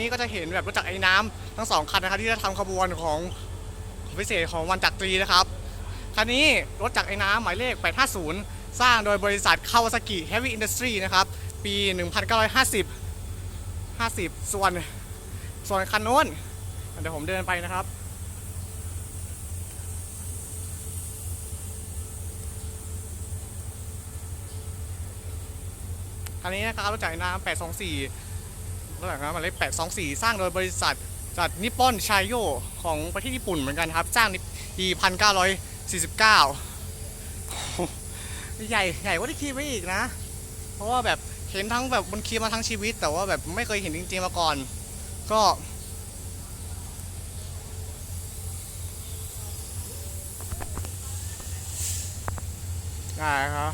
นี้ก็จะเห็นแบบรถจักรไอ้น้ำทั้งสองคันนะครับที่จะทำขบวนของพิเศษของวันจักรีนะครับคันนี้รถจักรไอ้น้ำหมายเลข 850 สร้างโดยบริษัทคาวาซากิเฮฟวี่อินดัสทรีนะครับ ปี 1950 50 ส่วน ส่วนคันโน้นเดี๋ยวผมเดินไปนะครับ คันนี้นะครับรถจักรไอ้น้ำ824 กรไอ้น้ำหมายเลข824สร้างโดยบริษัทจากนิปปอนชายโยของประเทศญี่ปุ่นเหมือนกันครับ สร้างในปี1949ใหญ่ใหญ่กว่าที่คิดไว้อีกนะ เพราะว่าแบบเห็นทั้งแบบบนคลิปมาทั้งชีวิต แต่ว่าแบบไม่เคยเห็นจริงๆมาก่อน ก็ได้ครับ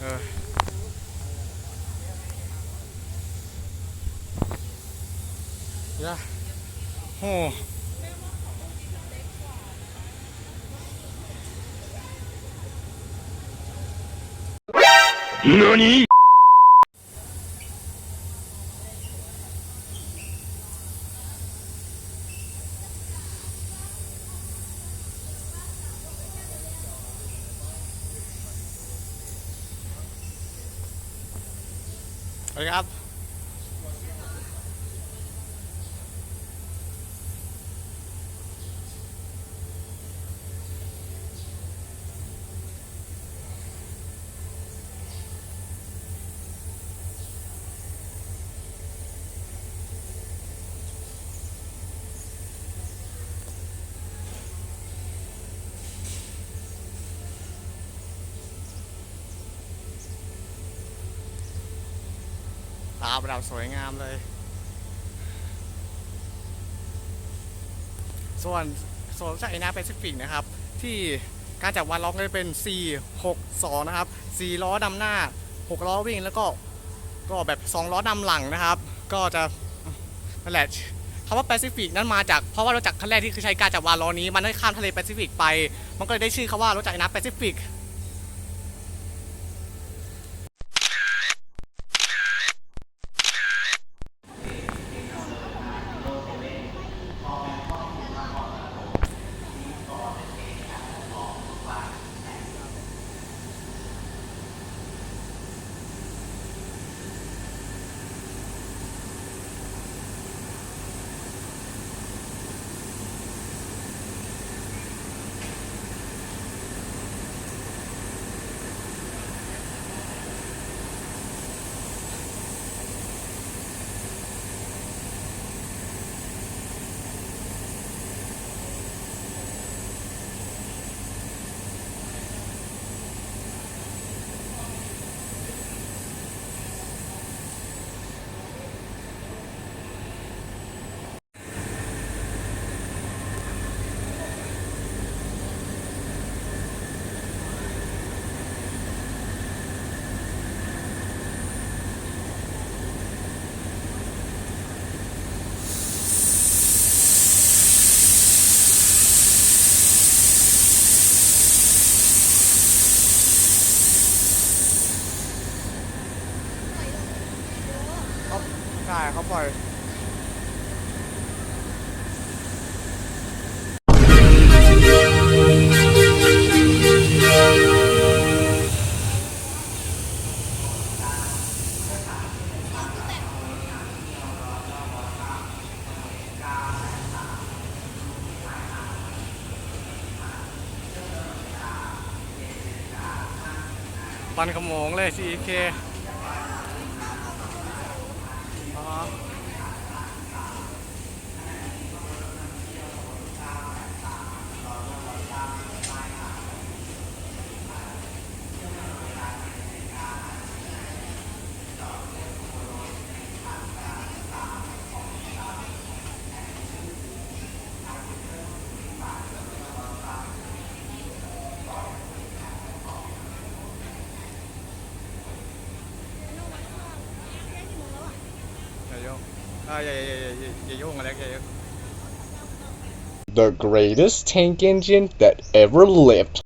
เออเดี๋ยว โอ้何 ตาประดับสวยงามเลย ส่วนส่วนจากไอนาแปซิฟิกนะครับ ที่การจัดวันล็อก็จะเป็น 4 6 2 นะครับ 4 ล้อดำหน้า 6 ล้อวิ่งแล้วก็ก็แบบ 2 ล้อดำหลังนะครับ ก็จะนั่นแหละคำว่าแปซิฟิกนั้นมาจากเพราะว่ารถจักรคันแรกที่คือใช้การจัดวานล้อนี้ มันได้ข้ามทะเลแปซิฟิกไป มันก็เลยได้ชื่อคำว่ารถจักรไอ้น้ำแปซิฟิก ช่เขาปล่อยปันขโมงเลย CK The greatest tank engine that ever lived.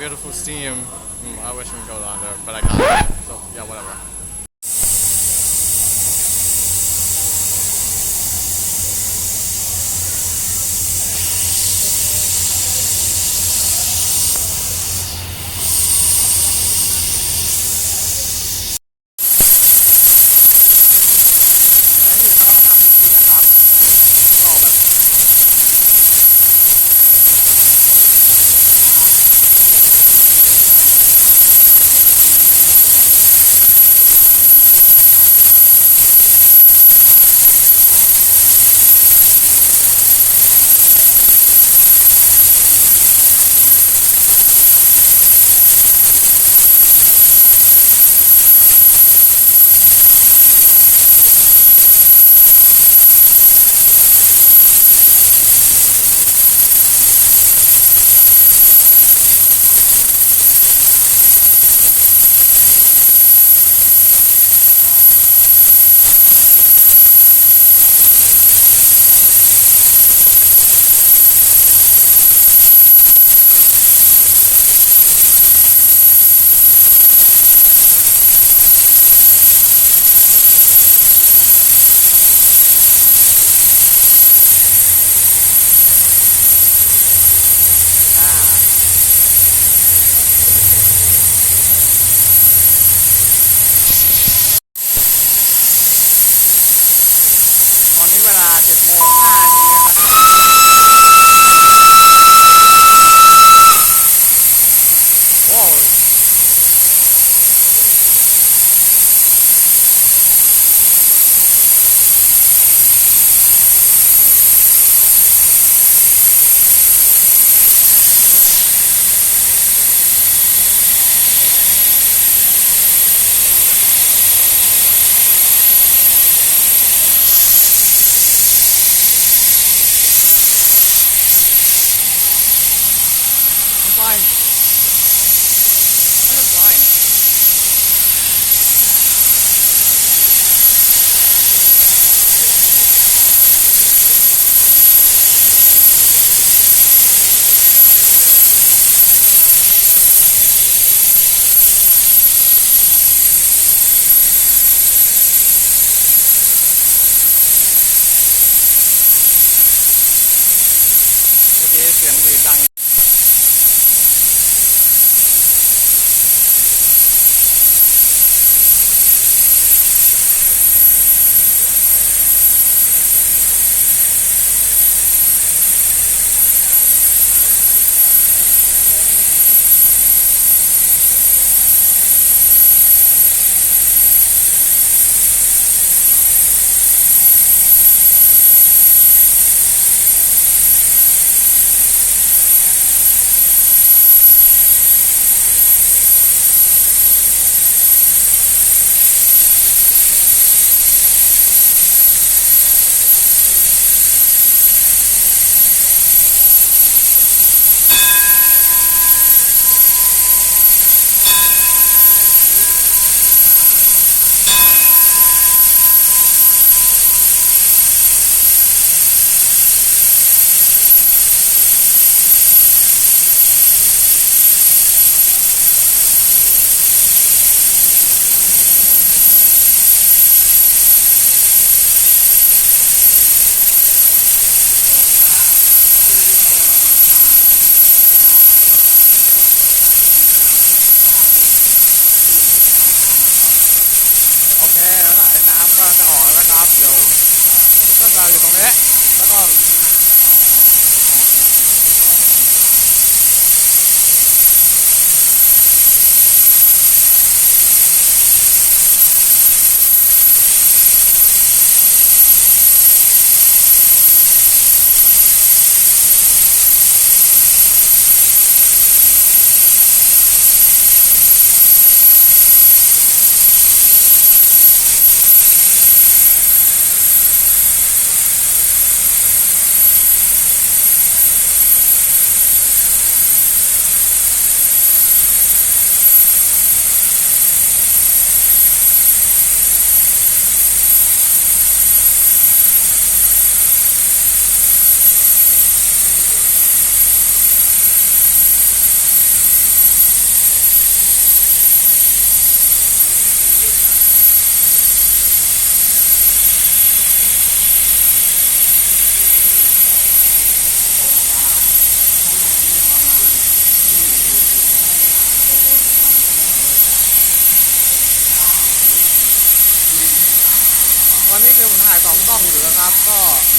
beautiful steam. Mm, I wish we could go longer, there, but I can't. So, yeah, whatever. จะออกแล้วนะครับเดี๋ยวค่อยตามอยู่ตรงนี้แล้วก็ อ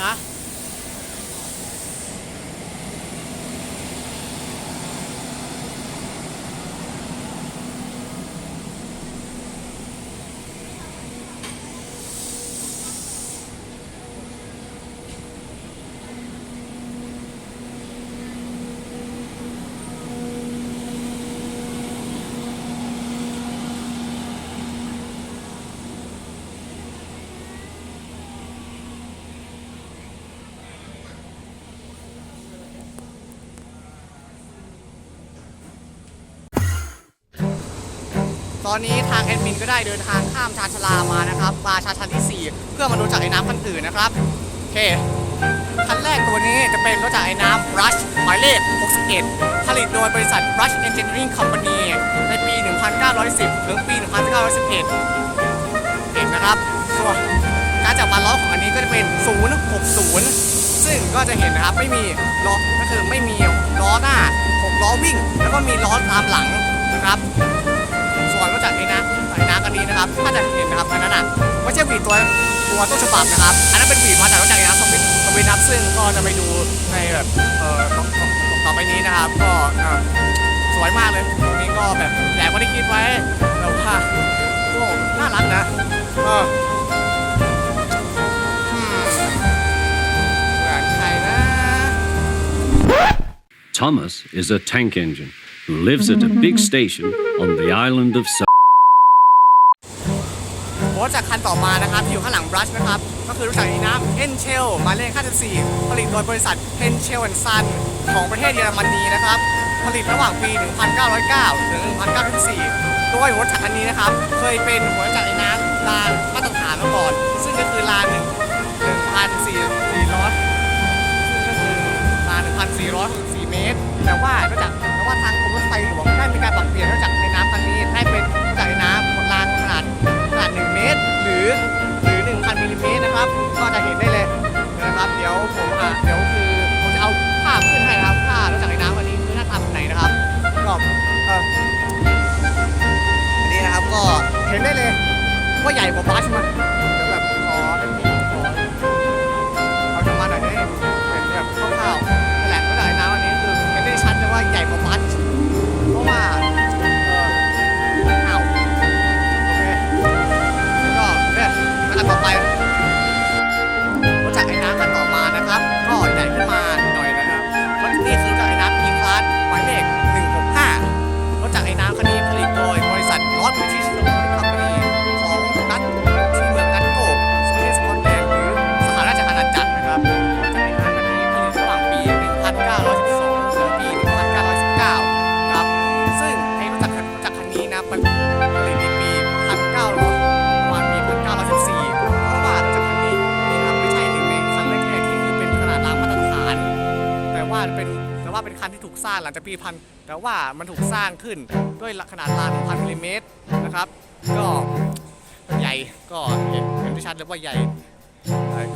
น ตอนนี้ทางแอดมินก็ได้เดินทางข้ามชาชลามานะครับมาชาชันที่ 4 เพื่อมาดูจากไอ้น้ำคันอื่นนะครับโอเคคันแรกตัวนี้จะเป็นรถจากไอ้น้ำ Rush หมายเลข 61 ผลิตโดยบริษัท Rush Engineering Company ในปี 1910 ถึงปี 1911เก่งนะครับส่วนการจับมาล้อของอันนี้ก็จะเป็น 060 ซึ่งก็จะเห็นนะครับไม่มีล้อก็คือไม่มีล้อหน้า6ล้อวิ่ง แล้วก็มีล้อตามหลังนะครับ ในน้ำอันนี้นะครับ ถ้าจะเห็นนะครับอันนั้นอะไม่ใช่หวีดตัวตัวต้นฉบับนะครับ อันนั้นเป็นหวีดมาจากรถจักรยานสมิธสมินครับซึ่งก็จะไปดูในแบบเอ่อต่อไปนี้นะครับ ก็สวยมากเลยตัวนี้ก็แบบแต่ไม่ได้คิดไว้แต่ว่าโอ้น่ารักนะเออหมืใคนะ Thomas is a tank engine who lives at a big station on the island of ถจากคันต่อมานะครับที่อยู่ข้างหลังบรัชนะครับ ก็คือรถจักในนามเฮนเชลมาเล่นค่า14ผลิตโดยบริษัทเฮนเชลแอนด์ซันของประเทศเยอรมนีนะครับ ผลิตระหว่างปี 1909 ถึง 1914โดยรถจักรคันนี้นะครับ เคยเป็นหัวจักรใน้ำลานมาตรฐานมาก่อน ซึ่งก็คือลานึ่ง เห็นได้เลยว่าใหญ่กว่าบัสมั้งแบบขอเล่นขอเอาจะมาหน่อยได้เป็นแบบคร่าวๆแหละก็ได้น้ำอันนี้คือเห็นได้ชัดเลยว่าใหญ่กว่าบัสเพราะว่า สร้างหลังจากปีพันแต่ว่ามันถูกสร้างขึ้นด้วยขนาดลานพันมิลิเมตรนะครับ ก็ใหญ่ก็เห็นเห็นไชัดเลยว่าใหญ่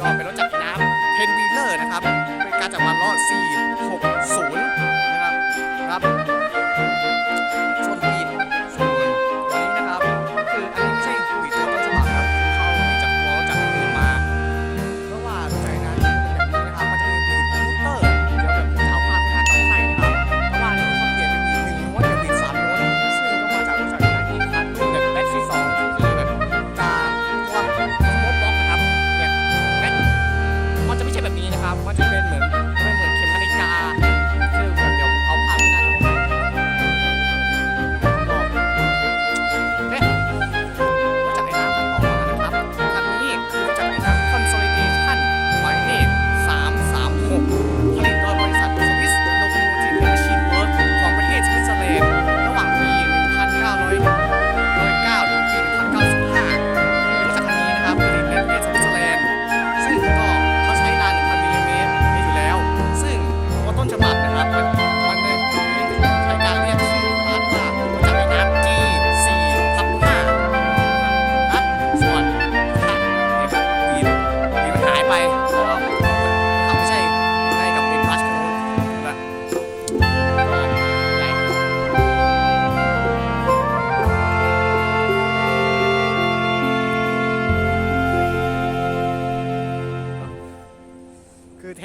ก็เป็นรถจักรยานเพนวีเลอร์นะครับ เป็นการจักรยานล้อ460 นะครับครับส่วนปี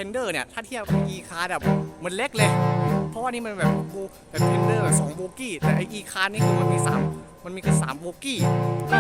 นเดอร์เนี่ย ถ้าเทียบอีคาร์แบบมันเล็กเลย เพราะว่านี่มันแบบกูแบบเทนเดอร์แบบสองโบกี้ แต่ไออีคาร์นี่คือมันมีสามมันมีแค่สามโบกี้ ก็